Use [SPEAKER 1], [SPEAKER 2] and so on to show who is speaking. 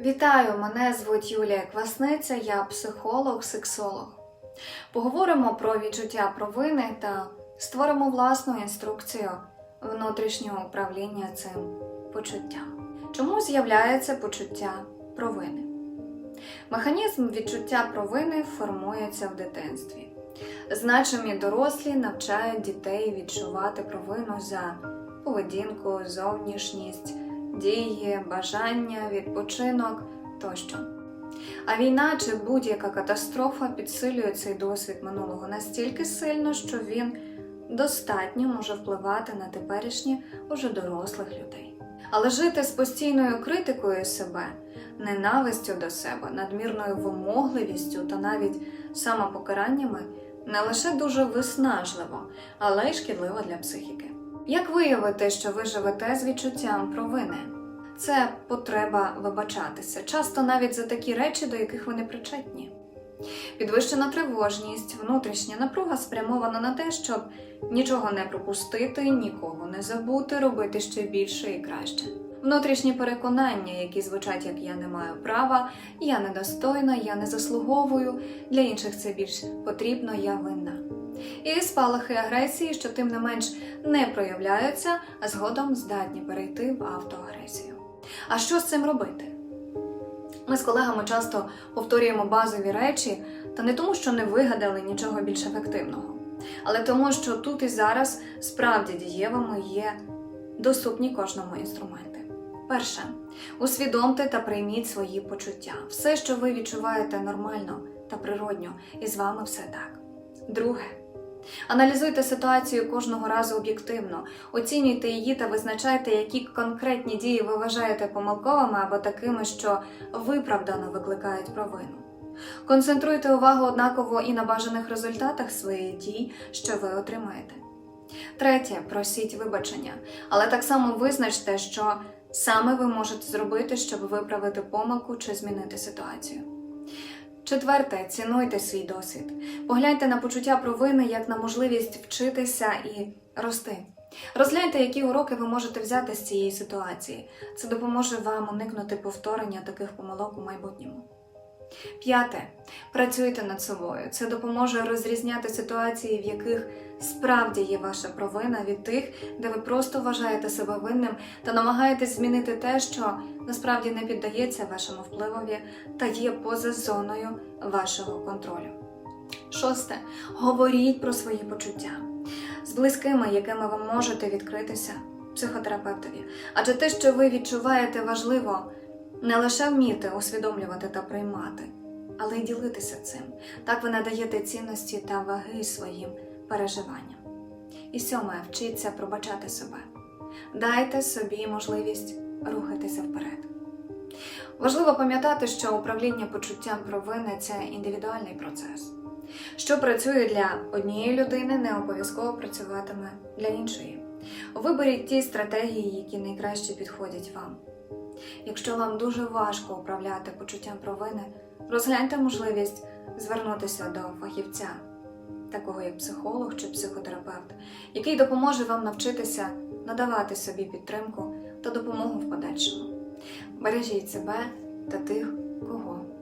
[SPEAKER 1] Вітаю! Мене звуть Юлія Квасниця, я психолог, сексолог. Поговоримо про відчуття провини та створимо власну інструкцію внутрішнього управління цим почуттям. Чому з'являється почуття провини? Механізм відчуття провини формується в дитинстві. Значимі дорослі навчають дітей відчувати провину за поведінку, зовнішність, дії, бажання, відпочинок тощо. А війна чи будь-яка катастрофа підсилює цей досвід минулого настільки сильно, що він достатньо може впливати на теперішні уже дорослих людей. Але жити з постійною критикою себе, ненавистю до себе, надмірною вимогливістю та навіть самопокараннями не лише дуже виснажливо, але й шкідливо для психіки. Як виявити, що ви живете з відчуттям провини? Це потреба вибачатися, часто навіть за такі речі, до яких ви не причетні. Підвищена тривожність, внутрішня напруга спрямована на те, щоб нічого не пропустити, нікого не забути, робити ще більше і краще. Внутрішні переконання, які звучать як я не маю права, я недостойна, я не заслуговую, для інших це більш потрібно, я винна. І спалахи агресії, що тим не менш не проявляються, а згодом здатні перейти в автоагресію. А що з цим робити? Ми з колегами часто повторюємо базові речі, та не тому, що не вигадали нічого більш ефективного, але тому, що тут і зараз справді дієвими є доступні кожному інструменти. Перше, усвідомте та прийміть свої почуття. Все, що ви відчуваєте нормально та природньо, і з вами все так. Друге, Аналізуйте ситуацію кожного разу об'єктивно, оцінюйте її та визначайте, які конкретні дії ви вважаєте помилковими або такими, що виправдано викликають провину. Концентруйте увагу однаково і на бажаних результатах своїх дій, що ви отримаєте. Третє, просіть вибачення, але так само визначте, що саме ви можете зробити, щоб виправити помилку чи змінити ситуацію. Четверте, цінуйте свій досвід. Погляньте на почуття провини як на можливість вчитися і рости. Розгляньте, які уроки ви можете взяти з цієї ситуації. Це допоможе вам уникнути повторення таких помилок у майбутньому. П'яте. Працюйте над собою. Це допоможе розрізняти ситуації, в яких справді є ваша провина від тих, де ви просто вважаєте себе винним та намагаєтесь змінити те, що насправді не піддається вашому впливові та є поза зоною вашого контролю. Шосте. Говоріть про свої почуття з близькими, якими ви можете відкритися психотерапевтові. Адже те, що ви відчуваєте, важливо не лише вміти усвідомлювати та приймати, але й ділитися цим. Так ви надаєте цінності та ваги своїм переживанням. І сьоме, вчіться пробачати себе. Дайте собі можливість рухатися вперед. Важливо пам'ятати, що управління почуттям провини це індивідуальний процес. Що працює для однієї людини, не обов'язково працюватиме для іншої. Виберіть ті стратегії, які найкраще підходять вам. Якщо вам дуже важко управляти почуттям провини, розгляньте можливість звернутися до фахівця, такого як психолог чи психотерапевт, який допоможе вам навчитися надавати собі підтримку та допомогу в подальшому. Бережіть себе та тих, кого.